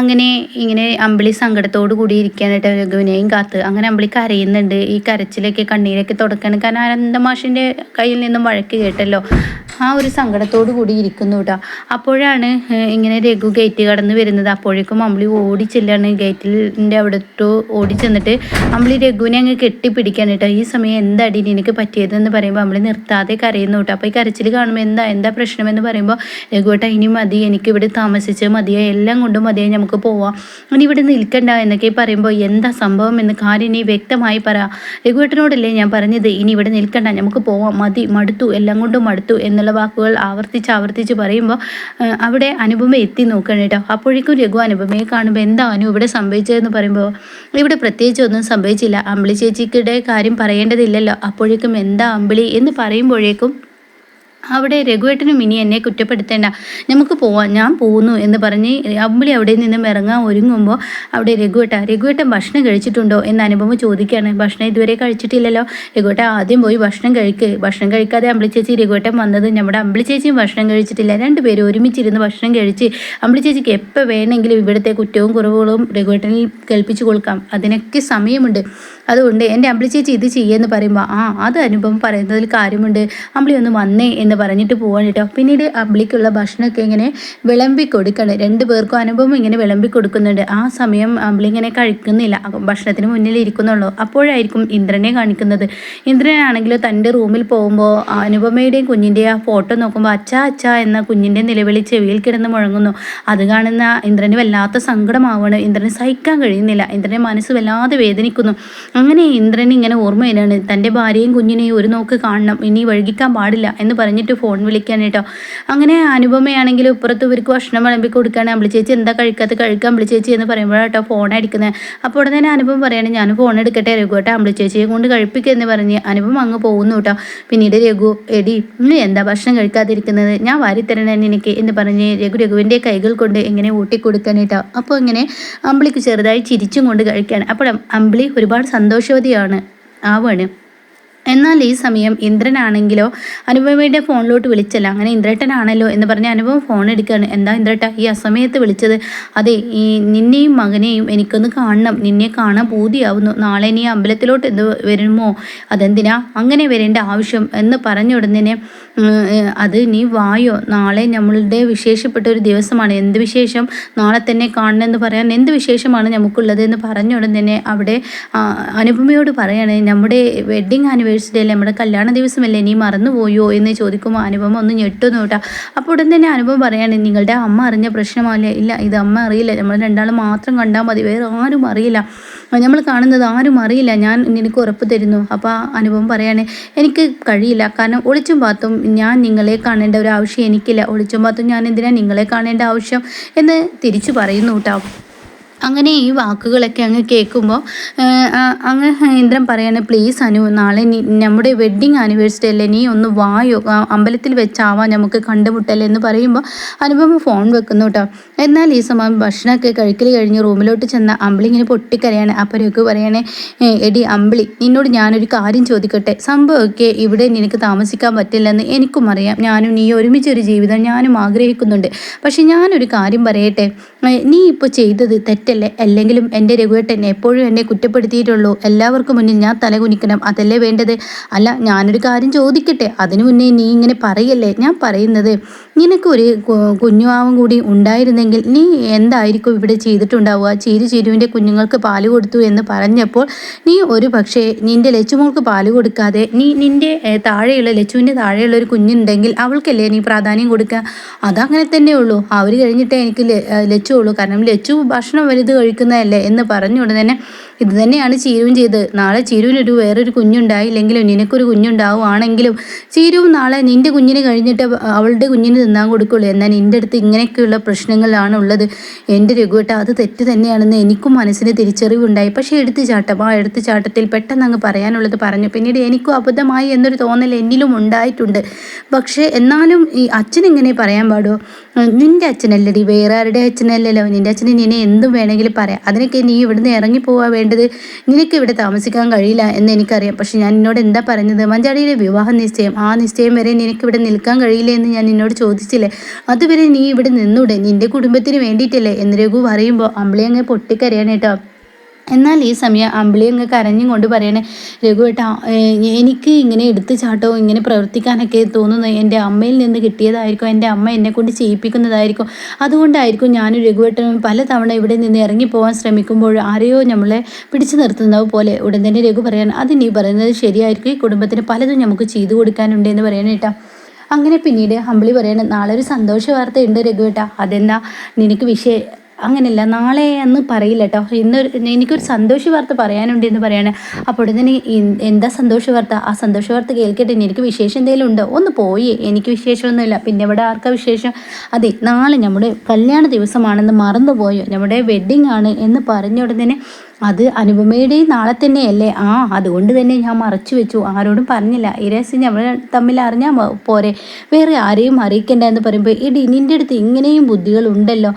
അങ്ങനെ ഇങ്ങനെ അമ്പിളി സങ്കടത്തോടു കൂടി ഇരിക്കാനായിട്ട് രഘുവിനെയും കാത്ത്. അങ്ങനെ അമ്പിളി കരയുന്നുണ്ട്. ഈ കരച്ചിലൊക്കെ കണ്ണീരൊക്കെ തുടക്കണം. കാരണം അനന്തമാഷിന്റെ കയ്യിൽ നിന്നും വഴക്ക് കേട്ടല്ലോ. ആ ഒരു സങ്കടത്തോടു കൂടി ഇരിക്കുന്നു കേട്ടോ അപ്പോഴാണ് ഇങ്ങനെ രഘു ഗേറ്റ് കടന്ന് വരുന്നത്. അപ്പോഴേക്കും അമ്പിളി ഓടി ചെല്ലാണ്. ഗേറ്റിന്റെ അവിടത്തോ ഓടി ചെന്നിട്ട് അമ്പിളി രഘുവിനെ അങ്ങ് കെട്ടിപ്പിടിക്കാൻ കേട്ടോ ഈ സമയം എന്താടി നിനക്ക് പറ്റിയതെന്ന് പറയുമ്പോൾ അമ്പിളി നിർത്താതെ കരയുന്നു കേട്ടോ അപ്പോൾ ഈ കരച്ചിൽ കാണുമ്പോൾ എന്താ എന്താ പ്രശ്നമെന്ന് പറയുമ്പോൾ രഘുവേട്ടാ ഇനി മതി. എനിക്കിവിടെ താമസിച്ച് മതിയായി. എല്ലാം കൊണ്ടും മതിയായി. നമുക്ക് പോവാം. ഇനി ഇവിടെ നിൽക്കണ്ട എന്നൊക്കെ പറയുമ്പോൾ എന്താ സംഭവം എന്ന് കാര്യം നീ വ്യക്തമായി പറ. രഘുവേട്ടനോടല്ലേ ഞാൻ പറഞ്ഞത്? ഇനി ഇവിടെ നിൽക്കണ്ട. നമുക്ക് പോവാം. മതി. മടുത്തു. എല്ലാം കൊണ്ടും മടുത്തു എന്നുള്ള വാക്കുകൾ ആവർത്തിച്ച് ആവർത്തിച്ച് പറയുമ്പോൾ അവിടെ അനുപമ എത്തി നോക്കണം കേട്ടോ. അപ്പോഴേക്കും രഘു അനുപമയെ കാണുമ്പോൾ എന്താ അനു ഇവിടെ സംഭവിച്ചതെന്ന് പറയുമ്പോൾ ഇവിടെ പ്രത്യേകിച്ച് ഒന്നും സംഭവിച്ചില്ല. അമ്പിളി ചേച്ചിക്കിടെ കാര്യം പറയേണ്ടതില്ലല്ലോ. അപ്പോഴേക്കും എന്താ അമ്പിളി എന്ന് പറയുമ്പോഴേക്കും അവിടെ രഘുവേട്ടനും ഇനി എന്നെ കുറ്റപ്പെടുത്തേണ്ട. നമുക്ക് പോവാം ഞാൻ പോകുന്നു എന്ന് പറഞ്ഞ് അമ്പിളി അവിടെ നിന്നും ഇറങ്ങാൻ ഒരുങ്ങുമ്പോൾ അവിടെ രഘുവേട്ട രഘുവേട്ടൻ ഭക്ഷണം കഴിച്ചിട്ടുണ്ടോ എന്ന് അനുഭവം ചോദിക്കുകയാണ് ഭക്ഷണം ഇതുവരെ കഴിച്ചിട്ടില്ലല്ലോ. രഘുവേട്ട ആദ്യം പോയി ഭക്ഷണം കഴിക്ക്. ഭക്ഷണം കഴിക്കാതെ അമ്പിളി ചേച്ചി രഘുവേട്ടൻ വന്നത് നമ്മുടെ അമ്പിളി ചേച്ചിയും ഭക്ഷണം കഴിച്ചിട്ടില്ല. രണ്ടുപേരും ഒരുമിച്ചിരുന്ന് ഭക്ഷണം കഴിച്ച് അമ്പിളി ചേച്ചിക്ക് എപ്പോൾ വേണമെങ്കിലും ഇവിടുത്തെ കുറ്റവും കുറവുകളും രഘുവേട്ടനിൽ കേൾപ്പിച്ചു കൊടുക്കാം. അതിനൊക്കെ സമയമുണ്ട്. അതുകൊണ്ട് എന്റെ അമ്പിളി ചേച്ചി ഇത് ചെയ്യുമെന്ന് പറയുമ്പോൾ ആ അത് അനുഭവം പറയുന്നതിൽ കാര്യമുണ്ട്. അമ്പിളി ഒന്ന് വന്നേ എന്ന് പറഞ്ഞിട്ട് പോവാണ് കേട്ടോ. പിന്നീട് അബ്ലിക്കുള്ള ഭക്ഷണമൊക്കെ ഇങ്ങനെ വിളമ്പി കൊടുക്കണം. രണ്ടു പേർക്കും അനുഭവം ഇങ്ങനെ വിളമ്പി കൊടുക്കുന്നുണ്ട്. ആ സമയം അമ്പിളി ഇങ്ങനെ കഴിക്കുന്നില്ല. ഭക്ഷണത്തിന് മുന്നിൽ ഇരിക്കുന്നുള്ളൂ. അപ്പോഴായിരിക്കും ഇന്ദ്രനെ കാണിക്കുന്നത്. ഇന്ദ്രനാണെങ്കിൽ തന്റെ റൂമിൽ പോകുമ്പോൾ അനുപമയുടെയും കുഞ്ഞിന്റെയും ആ ഫോട്ടോ നോക്കുമ്പോൾ അച്ഛ അച്ഛ എന്ന കുഞ്ഞിന്റെ നിലവിളി ചെവിയിൽ കിടന്ന് മുഴങ്ങുന്നു. അത് കാണുന്ന ഇന്ദ്രന് വല്ലാത്ത സങ്കടമാവണം. ഇന്ദ്രന് സഹിക്കാൻ കഴിയുന്നില്ല. ഇന്ദ്രന്റെ മനസ്സ് വല്ലാതെ വേദനിക്കുന്നു. അങ്ങനെ ഇന്ദ്രൻ ഇങ്ങനെ ഓർമ്മ വരികയാണ് തന്റെ ഭാര്യയും കുഞ്ഞിനെയും ഒരു നോക്ക് കാണണം. ഇനി വഴുകിക്കാൻ പാടില്ല എന്ന് പറഞ്ഞിട്ട് ഫോൺ വിളിക്കാൻ കേട്ടോ അങ്ങനെ അനുപമയാണെങ്കിൽ ഇപ്പുറത്ത് ഇവർക്ക് ഭക്ഷണം വിളമ്പി കൊടുക്കുകയാണ് അമ്പിളി ചേച്ചി എന്താ കഴിക്കാത്ത കഴിക്കാൻ അമ്പിളി ചേച്ചി എന്ന് പറയുമ്പോഴാട്ടോ ഫോൺ അടിക്കുന്നത് അപ്പോൾ ഉടനെ തന്നെ അനുപം പറയാണ് ഞാൻ ഫോൺ എടുക്കട്ടെ രഘു കേട്ടോ അമ്പിളി ചേച്ചിയെ കൊണ്ട് കഴിപ്പിക്കുക എന്ന് പറഞ്ഞ് അനുപം അങ്ങ് പോകുന്നു കേട്ടോ പിന്നീട് രഘു എടി എന്താ ഭക്ഷണം കഴിക്കാതിരിക്കുന്നത്? ഞാൻ വാരിത്തരണേ എനിക്ക് എന്ന് പറഞ്ഞ് രഘു രഘുവിന്റെ കൈകൾ കൊണ്ട് ഇങ്ങനെ ഊട്ടിക്കൊടുക്കാൻ കേട്ടോ അപ്പോൾ ഇങ്ങനെ അമ്പിളിക്ക് ചെറുതായി ചിരിച്ചും കൊണ്ട് കഴിക്കുകയാണ് അപ്പോൾ അമ്പിളി ഒരുപാട് സന്തോഷവതിയാണ് ആവാണ്. എന്നാൽ ഈ സമയം ഇന്ദ്രനാണെങ്കിലോ അനുപമയുടെ ഫോണിലോട്ട് വിളിച്ചല്ല. അങ്ങനെ ഇന്ദ്രേട്ടനാണല്ലോ എന്ന് പറഞ്ഞ് അനുപം ഫോൺ എടുക്കുകയാണ്. എന്താ ഇന്ദ്രേട്ട ഈ അസമയത്ത് വിളിച്ചത്? അതെ ഈ നിന്നെയും മകനെയും എനിക്കൊന്ന് കാണണം. നിന്നെ കാണാൻ പൂതിയാവുന്നു. നാളെ നീ അമ്പലത്തിലോട്ട് എന്ത് വരുമോ? അതെന്തിനാ അങ്ങനെ വരേണ്ട ആവശ്യം എന്ന് പറഞ്ഞ ഉടനെ അത് നീ വായോ? നാളെ നമ്മളുടെ വിശേഷപ്പെട്ട ഒരു ദിവസമാണ്. എന്ത് വിശേഷം? നാളെ തന്നെ കാണണമെന്ന് പറയാൻ എന്ത് വിശേഷമാണ് നമുക്കുള്ളത് എന്ന് പറഞ്ഞ തന്നെ അവിടെ അനുപമയോട് പറയാണ് നമ്മുടെ വെഡ്ഡിങ് ആനിവേഴ്സറി ആനിവേഴ്സറി അല്ലേ നമ്മുടെ കല്യാണ ദിവസമല്ലേ നീ മറന്നുപോയോ എന്ന് ചോദിക്കുമ്പോൾ അനുപമ ഒന്ന് ഞെട്ടുന്നു അപ്പോൾ ഉടൻ തന്നെ അനുഭവം പറയാണ് നിങ്ങളുടെ അമ്മ അറിഞ്ഞ പ്രശ്നമല്ലേ ഇല്ല ഇത് അമ്മ അറിയില്ല. നമ്മൾ രണ്ടാളും മാത്രം കണ്ടാൽ മതി വേറെ ആരും അറിയില്ല. നമ്മൾ കാണുന്നത് ആരും അറിയില്ല. ഞാൻ നിനക്ക് ഉറപ്പ് തരുന്നു. അപ്പോൾ അനുഭവം പറയാണ് എനിക്ക് കഴിയില്ല. കാരണം ഒളിച്ചും പാത്തും ഞാൻ നിങ്ങളെ കാണേണ്ട ഒരു ആവശ്യം എനിക്കില്ല. ഒളിച്ചും പാത്തും ഞാൻ എന്തിനാണ് നിങ്ങളെ കാണേണ്ട ആവശ്യം എന്ന് തിരിച്ചു പറയുന്നു കേട്ടോ. അങ്ങനെ ഈ വാക്കുകളൊക്കെ അങ്ങ് കേൾക്കുമ്പോൾ അങ്ങ് ഇന്ദ്രൻ പറയാണ് പ്ലീസ് അനു നാളെ നീ നമ്മുടെ വെഡ്ഡിങ് ആനിവേഴ്സറി അല്ലേ? നീ ഒന്ന് വായോ? അമ്പലത്തിൽ വെച്ചാവാം നമുക്ക് കണ്ടുമുട്ടല്ലേ എന്ന് പറയുമ്പോൾ അനുപമ ഫോൺ വെക്കുന്നു കേട്ടോ എന്നാൽ ഈ സമയം ഭക്ഷണമൊക്കെ കഴിക്കൽ കഴിഞ്ഞ് റൂമിലോട്ട് ചെന്ന അമ്പിളി ഇങ്ങനെ പൊട്ടിക്കരയാണ്. അപ്പോൾ രഘു പറയണേ എടി അമ്പിളി നിന്നോട് ഞാനൊരു കാര്യം ചോദിക്കട്ടെ? സംഭവമൊക്കെ ഇവിടെ നിനക്ക് താമസിക്കാൻ പറ്റില്ലെന്ന് എനിക്കും അറിയാം. ഞാനും നീ ഒരുമിച്ചൊരു ജീവിതം ഞാനും ആഗ്രഹിക്കുന്നുണ്ട്. പക്ഷെ ഞാനൊരു കാര്യം പറയട്ടെ? നീ ഇപ്പോൾ ചെയ്തത് തെറ്റ്. തെറ്റല്ലേ അല്ലെങ്കിലും എന്റെ രഘുവേട്ടൻ എപ്പോഴും എന്നെ കുറ്റപ്പെടുത്തിയിട്ടുള്ളൂ. എല്ലാവർക്കും മുന്നിൽ ഞാൻ തലകുനിക്കണം. അതല്ലേ വേണ്ടത്? അല്ല ഞാനൊരു കാര്യം ചോദിക്കട്ടെ? അതിനു മുന്നേ നീ ഇങ്ങനെ പറയല്ലേ? ഞാൻ പറയുന്നത് നിനക്കൊരു കുഞ്ഞുമാവും കൂടി ഉണ്ടായിരുന്നെങ്കിൽ നീ എന്തായിരിക്കും ഇവിടെ ചെയ്തിട്ടുണ്ടാവുക? ചീരു ചീരുവിന്റെ കുഞ്ഞുങ്ങൾക്ക് പാൽ കൊടുത്തു എന്ന് പറഞ്ഞപ്പോൾ നീ ഒരു പക്ഷേ നിന്റെ ലച്ചുമോൾക്ക് പാൽ കൊടുക്കാതെ നീ നിന്റെ താഴെയുള്ള ലച്ചുവിന്റെ താഴെയുള്ള ഒരു കുഞ്ഞുണ്ടെങ്കിൽ അവൾക്കല്ലേ നീ പ്രാധാന്യം കൊടുക്കുക? അതങ്ങനെ തന്നെ ഉള്ളൂ അവർ കഴിഞ്ഞിട്ടേ എനിക്ക് ലച്ചു ഉള്ളൂ കാരണം ലച്ചു ഭക്ഷണം ഇത് കഴിക്കുന്നതല്ലേ എന്ന് പറഞ്ഞു ഉടനെ തന്നെ ഇത് തന്നെയാണ് ചീരുവും ചെയ്ത് നാളെ ചീരുവിനൊരു വേറൊരു കുഞ്ഞുണ്ടായില്ലെങ്കിലും നിനക്കൊരു കുഞ്ഞുണ്ടാവുകയാണെങ്കിലും ചീരുവും നാളെ നിന്റെ കുഞ്ഞിന് കഴിഞ്ഞിട്ട് അവളുടെ കുഞ്ഞിന് തിന്നാൻ കൊടുക്കുള്ളൂ. എന്നാൽ നിന്റെ അടുത്ത് ഇങ്ങനെയൊക്കെയുള്ള പ്രശ്നങ്ങളാണ് ഉള്ളത്. എന്റെ രഘുവേട്ട അത് തെറ്റ് തന്നെയാണെന്ന് എനിക്കും മനസ്സിന് തിരിച്ചറിവുണ്ടായി. പക്ഷേ എടുത്തു ചാട്ടം ആ എടുത്തു ചാട്ടത്തിൽ പെട്ടെന്ന് അങ്ങ് പറയാനുള്ളത് പറഞ്ഞു. പിന്നീട് എനിക്കും അബദ്ധമായി എന്നൊരു തോന്നൽ എന്നിലും ഉണ്ടായിട്ടുണ്ട്. പക്ഷേ എന്നാലും ഈ അച്ഛൻ ഇങ്ങനെ പറയാൻ പാടുമോ നിന്റെ അച്ഛനല്ലടി. വേറെ ആരുടെ അച്ഛനല്ലല്ലോ. നിന്റെ അച്ഛന് നിന്നെ എന്തും വേണമെങ്കിലും പറയാം. അതിനൊക്കെ നീ ഇവിടുന്ന് ഇറങ്ങി പോവാ വേണ്ടത്. നിനക്ക് ഇവിടെ താമസിക്കാൻ കഴിയില്ല എന്ന് എനിക്കറിയാം. പക്ഷെ ഞാൻ എന്നോട് എന്താ പറഞ്ഞത് മഞ്ചാടിയുടെ വിവാഹ നിശ്ചയം ആ നിശ്ചയം വരെ നിനക്ക് ഇവിടെ നിൽക്കാൻ കഴിയില്ല എന്ന് ഞാൻ നിന്നോട് ചോദിച്ചില്ലേ? അതുവരെ നീ ഇവിടെ നിന്നൂടെ? നിന്റെ കുടുംബത്തിന് വേണ്ടിയിട്ടല്ലേ? എന്ന് രഘു പറയുമ്പോൾ അമ്പിളി അങ്ങ് പൊട്ടിക്കരയാണ് കേട്ടോ. എന്നാൽ ഈ സമയം അമ്പിളി അങ്ങ് കരഞ്ഞും കൊണ്ട് പറയണേ രഘുവേട്ടാ എനിക്ക് ഇങ്ങനെ എടുത്തു ചാട്ടോ ഇങ്ങനെ പ്രവർത്തിക്കാനൊക്കെ തോന്നുന്നത് എന്റെ അമ്മയിൽ നിന്ന് കിട്ടിയതായിരിക്കും എന്റെ അമ്മ എന്നെ കൊണ്ട് ചെയ്യിപ്പിക്കുന്നതായിരിക്കും. അതുകൊണ്ടായിരിക്കും ഞാനും രഘുവേട്ടനും പലതവണ ഇവിടെ നിന്ന് ഇറങ്ങിപ്പോവാൻ ശ്രമിക്കുമ്പോൾ ആരെയോ നമ്മളെ പിടിച്ചു നിർത്തുന്നത് പോലെ ഉടൻ തന്നെ രഘു പറയാൻ അത് നീ പറയുന്നത് ശരിയായിരിക്കും ഈ കുടുംബത്തിന് പലതും നമുക്ക് ചെയ്തു കൊടുക്കാനുണ്ട് എന്ന് പറയണേട്ടാ അങ്ങനെ പിന്നീട് അമ്പിളി പറയണേ നാളെ ഒരു സന്തോഷ വാർത്തയുണ്ട് രഘുവേട്ടാ അതെന്നാ നിനക്ക് വിഷയ അങ്ങനെയല്ല നാളെ എന്ന് പറയില്ല കേട്ടോ ഇന്നൊരു എനിക്കൊരു സന്തോഷ വാർത്ത പറയാനുണ്ട് എന്ന് പറയാണ്. അപ്പോൾ തന്നെ എന്താ സന്തോഷ വാർത്ത? ആ സന്തോഷ വാർത്ത കേൾക്കട്ടെ. എനിക്ക് വിശേഷം എന്തെങ്കിലും ഉണ്ടോ? ഒന്ന് പോയി. എനിക്ക് വിശേഷമൊന്നുമില്ല. പിന്നെ ഇവിടെ ആർക്കാ വിശേഷം? അതെ നാളെ നമ്മുടെ കല്യാണ ദിവസമാണെന്ന് മറന്നുപോയോ? നമ്മുടെ വെഡ്ഡിങ് ആണ് എന്ന് പറഞ്ഞ ഉടനെ അത് അനുപമയുടെ നാളെ തന്നെയല്ലേ? ആ അതുകൊണ്ട് തന്നെ ഞാൻ മറച്ചു വെച്ചു. ആരോടും പറഞ്ഞില്ല. ഈ രഹസ്യം നമ്മൾ തമ്മിൽ അറിഞ്ഞാൽ പോരെ. വേറെ ആരെയും അറിയിക്കേണ്ട എന്ന് പറയുമ്പോൾ ഇടി നിന്റെ അടുത്ത് ഇങ്ങനെയും ബുദ്ധികൾ ഉണ്ടല്ലോ.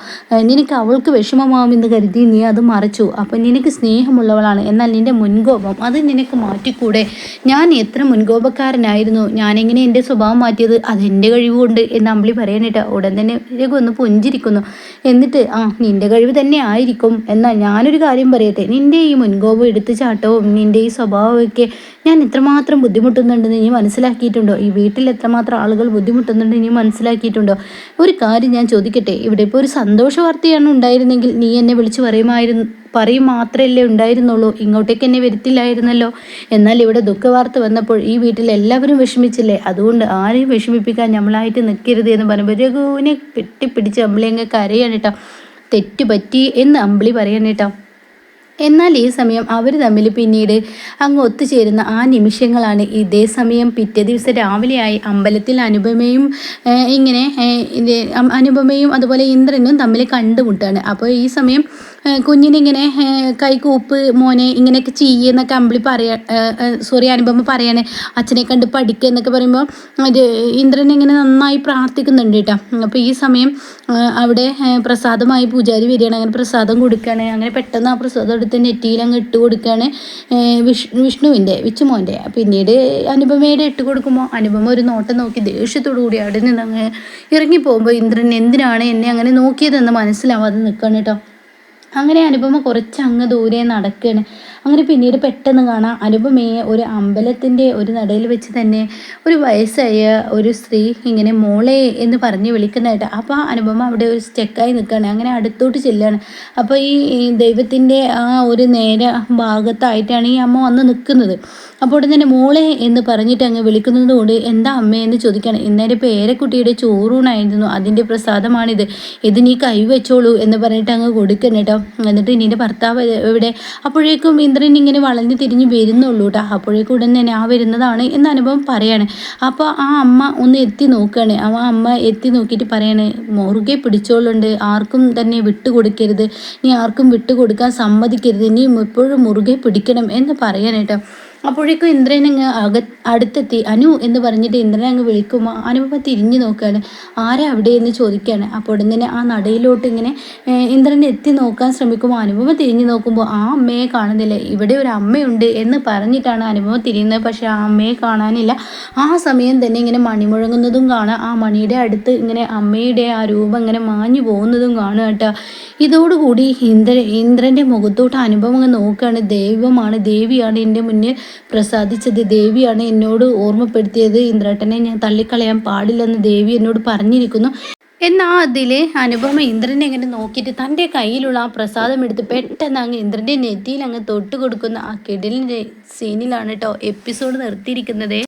നിനക്ക് അവൾക്ക് വിഷമമാവുമെന്ന് കരുതി നീ അത് മറച്ചു. അപ്പം നിനക്ക് സ്നേഹമുള്ളവളാണ്. എന്നാൽ നിന്റെ മുൻകോപം അത് നിനക്ക് മാറ്റിക്കൂടെ? ഞാൻ എത്ര മുൻകോപക്കാരനായിരുന്നു. ഞാനെങ്ങനെ എന്റെ സ്വഭാവം മാറ്റിയത്? അതെന്റെ കഴിവുകൊണ്ട് എന്ന് അമ്പിളി പറയാനിട്ട് ഉടൻ തന്നെ രഘു ഒന്ന് പുഞ്ചിരിക്കുന്നു. എന്നിട്ട് ആ നിന്റെ കഴിവ് തന്നെ ആയിരിക്കും. എന്നാൽ ഞാനൊരു കാര്യം പറയട്ടെ. നിന്റെ ഈ മുൻകോപം എടുത്തു ചാട്ടവും നിന്റെ ഈ സ്വഭാവമൊക്കെ ഞാൻ എത്രമാത്രം ബുദ്ധിമുട്ടുന്നുണ്ടെന്ന് നീ മനസ്സിലാക്കിയിട്ടുണ്ടോ? ഈ വീട്ടിൽ എത്രമാത്രം ആളുകൾ ബുദ്ധിമുട്ടുന്നുണ്ട് നീ മനസ്സിലാക്കിയിട്ടുണ്ടോ? ഒരു കാര്യം ഞാൻ ചോദിക്കട്ടെ. ഇവിടെ ഇപ്പോൾ ഒരു സന്തോഷ വാർത്തയാണ് ഉണ്ടായിരുന്നെങ്കിൽ നീ എന്നെ വിളിച്ചു പറയുമായിരുന്നു പറയും മാത്രമല്ലേ ഉണ്ടായിരുന്നുള്ളൂ. ഇങ്ങോട്ടേക്ക് എന്നെ വരുത്തില്ലായിരുന്നല്ലോ. എന്നാൽ ഇവിടെ ദുഃഖവാർത്ത വന്നപ്പോൾ ഈ വീട്ടിൽ എല്ലാവരും വിഷമിച്ചില്ലേ? അതുകൊണ്ട് ആരെയും വിഷമിപ്പിക്കാൻ നമ്മളായിട്ട് നിൽക്കരുത് എന്ന് പറയുമ്പോൾ രഘുവിനെ കെട്ടിപ്പിടിച്ച് അമ്പിളി അങ്ങ് കരയാണ് കേട്ടോ തെറ്റുപറ്റി എന്ന് അമ്പിളി പറയാൻ കേട്ടോ എന്നാൽ ഈ സമയം അവർ തമ്മിൽ പിന്നീട് അങ്ങ് ഒത്തുചേരുന്ന ആ നിമിഷങ്ങളാണ് ഇതേ സമയം പിറ്റേ ദിവസം രാവിലെയായി അമ്പലത്തിൽ അനുപമയും ഇങ്ങനെ അനുപമയും അതുപോലെ ഇന്ദ്രനും തമ്മിൽ കണ്ടുമുട്ടാണ്. അപ്പോൾ ഈ സമയം കുഞ്ഞിനിങ്ങനെ കൈകൂപ്പ് മോനെ ഇങ്ങനെയൊക്കെ ചെയ്യുന്നൊക്കെ അമ്പിളി പറയാ സോറി അനുപമ പറയാണ് അച്ഛനെ കണ്ട് പഠിക്കുക എന്നൊക്കെ പറയുമ്പോൾ ഇന്ദ്രൻ ഇങ്ങനെ നന്നായി പ്രാർത്ഥിക്കുന്നുണ്ട് കേട്ടോ. അപ്പോൾ ഈ സമയം അവിടെ പ്രസാദമായി പൂജാരി വരികയാണ്. അങ്ങനെ പ്രസാദം കൊടുക്കുകയാണ്. അങ്ങനെ പെട്ടെന്ന് ആ പ്രസാദം എടുത്ത് നെറ്റിയിൽ അങ്ങ് ഇട്ട് കൊടുക്കുകയാണ് വിഷ്ണു വിഷ്ണുവിന്റെ വിച്ചുമോന്റെ. പിന്നീട് അനുപമയുടെ ഇട്ട് കൊടുക്കുമ്പോൾ അനുപമ ഒരു നോട്ടം നോക്കി ദേഷ്യത്തോടു കൂടി അവിടെ നിന്ന് അങ്ങ് ഇറങ്ങി പോകുമ്പോൾ ഇന്ദ്രൻ എന്തിനാണ് എന്നെ അങ്ങനെ നോക്കിയതെന്ന് മനസ്സിലാവാതെ നിൽക്കുകയാണ് കേട്ടോ. അങ്ങനെ അനുപമ കുറച്ച് അങ്ങ് ദൂരെ നടക്കുകയാണ് അങ്ങനെ പിന്നീട് പെട്ടെന്ന് കാണാം അനുപമയെ ഒരു അമ്പലത്തിന്റെ ഒരു നടയിൽ വെച്ച് തന്നെ ഒരു വയസ്സായ ഒരു സ്ത്രീ ഇങ്ങനെ മോളെ എന്ന് പറഞ്ഞ് വിളിക്കുന്നതായിട്ട്. അപ്പോൾ അനുപമ അവിടെ ഒരു സ്റ്റെക്കായി നിൽക്കുകയാണ്. അങ്ങനെ അടുത്തോട്ട് ചെല്ലുകയാണ്. അപ്പോൾ ഈ ദൈവത്തിന്റെ ആ ഒരു നേരെ ഭാഗത്തായിട്ടാണ് ഈ അമ്മ വന്ന് നിൽക്കുന്നത്. അപ്പോൾ ഉടൻ തന്നെ മോളെ എന്ന് പറഞ്ഞിട്ട് അങ്ങ് വിളിക്കുന്നത് കൊണ്ട് എന്താ അമ്മയെന്ന് ചോദിക്കുകയാണ്. ഇന്നേരെ പേരക്കുട്ടിയുടെ ചോറൂണായിരുന്നു. അതിന്റെ പ്രസാദമാണിത്. ഇത് നീ കൈവച്ചോളൂ എന്ന് പറഞ്ഞിട്ട് അങ്ങ് കൊടുക്കണം കേട്ടോ. എന്നിട്ട് നിന്റെ ഭർത്താവ് എവിടെ? അപ്പോഴേക്കും ഇന്ദ്രൻ ഇങ്ങനെ വളഞ്ഞു തിരിഞ്ഞ് വരുന്നുള്ളൂ കേട്ടോ അപ്പോഴേക്കും ഉടൻ തന്നെ ആ വരുന്നതാണ് എന്ന അനുഭവം പറയാണ്. അപ്പോൾ ആ അമ്മ ഒന്ന് എത്തി നോക്കുകയാണ് ആ അമ്മ എത്തി നോക്കിയിട്ട് പറയാണ് മുറുകെ പിടിച്ചോളുണ്ട്. ആർക്കും തന്നെ വിട്ടുകൊടുക്കരുത് നീ ആർക്കും വിട്ടുകൊടുക്കാൻ സമ്മതിക്കരുത്. ഇനിയും എപ്പോഴും മുറുകെ പിടിക്കണം എന്ന് പറയാനേട്ടോ അപ്പോഴേക്കും ഇന്ദ്രൻ അങ്ങ് അക അടുത്തെത്തി. അനു എന്ന് പറഞ്ഞിട്ട് ഇന്ദ്രൻ അങ്ങ് വിളിക്കുമ്പോൾ അനുപമ തിരിഞ്ഞു നോക്കുകയാണ് ആരാ അവിടെ എന്ന് ചോദിക്കുകയാണ് അപ്പോൾ ഇങ്ങനെ ആ നടയിലോട്ട് ഇങ്ങനെ ഇന്ദ്രൻ എത്തി നോക്കാൻ ശ്രമിക്കുമ്പോൾ അനുപമ തിരിഞ്ഞു നോക്കുമ്പോൾ ആ അമ്മയെ കാണുന്നില്ല. ഇവിടെ ഒരു അമ്മയുണ്ട് എന്ന് പറഞ്ഞിട്ടാണ് അനുപമ തിരിയുന്നത്. പക്ഷേ ആ അമ്മയെ കാണാനില്ല. ആ സമയം തന്നെ ഇങ്ങനെ മണി മുഴങ്ങുന്നതും കാണാം. ആ മണിയുടെ അടുത്ത് ഇങ്ങനെ അമ്മയുടെ ആ രൂപം ഇങ്ങനെ മാഞ്ഞു പോകുന്നതും കാണുക കേട്ടോ. ഇതോടുകൂടി ഇന്ദ്ര ഇന്ദ്രന്റെ മുഖത്തോട്ട് അനുഭവം നോക്കുകയാണ്. ദൈവമാണ് ദേവിയാണ് എന്റെ മുന്നിൽ. പ്രസാദിച്ചത്. ദേവിയാണ് എന്നോട് ഓർമ്മപ്പെടുത്തിയത്. ഇന്ദ്രേട്ടനെ ഞാൻ തള്ളിക്കളയാൻ പാടില്ലെന്ന് ദേവി എന്നോട് പറഞ്ഞിരിക്കുന്നു. എന്നാൽ അതിലെ അനുപമ ഇന്ദ്രനെ ഇങ്ങനെ നോക്കിയിട്ട് തന്റെ കയ്യിലുള്ള ആ പ്രസാദം എടുത്ത് പെട്ടെന്ന് അങ്ങ് ഇന്ദ്രന്റെ നെറ്റിയിൽ അങ്ങ് തൊട്ട് കൊടുക്കുന്ന ആ കിടലിന്റെ സീനിലാണ് കേട്ടോ എപ്പിസോഡ് നിർത്തിയിരിക്കുന്നത്.